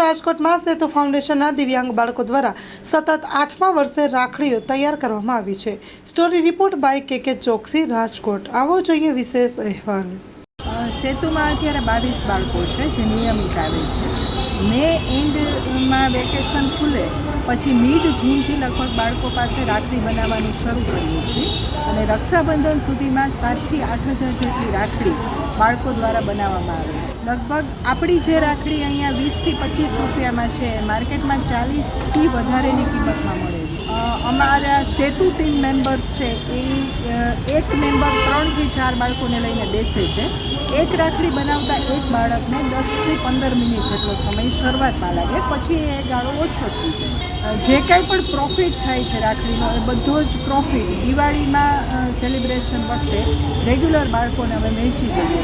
રાજકોટમાં સેતુ ફાઉન્ડેશનના દિવ્યાંગ બાળકો દ્વારા સતત આઠમા વર્ષે રાખડીઓ તૈયાર કરવામાં આવી છે. સ્ટોરી રિપોર્ટ બાય કે કે ચોકસી, રાજકોટ. આવો જોઈએ વિશેષ અહેવાલ. સેતુમાં અત્યારે બાવીસ બાળકો છે, જે નિયમિત આવે છે. મે એન્ડમાં વેકેશન ખુલે, પછી મિડ જૂનથી લગભગ બાળકો પાસે રાખડી બનાવવાનું શરૂ કરીએ છીએ અને રક્ષાબંધન સુધીમાં સાતથી આઠ હજાર જેટલી રાખડી બાળકો દ્વારા બનાવવામાં આવે છે. લગભગ આપણી જે રાખડી અહીંયા વીસથી પચીસ રૂપિયામાં છે, માર્કેટમાં ચાલીસથી વધારેની કિંમતમાં મળે છે. અમારા સેતુ ટીમ મેમ્બર્સ છે, એ એક મેમ્બર ત્રણથી ચાર બાળકોને લઈને બેસે છે. એક રાખડી બનાવતા એક બાળકને દસથી પંદર મિનિટ જેટલો સમય શરૂઆતમાં લાગે, પછી એ ગાળો ઓછો થઈ જાય. જે કાંઈ પણ પ્રોફિટ થાય છે રાખડીનો, એ બધો જ પ્રોફિટ દિવાળીમાં સેલિબ્રેશન વખતે રેગ્યુલર બાળકોને અમે વહેંચી દઈએ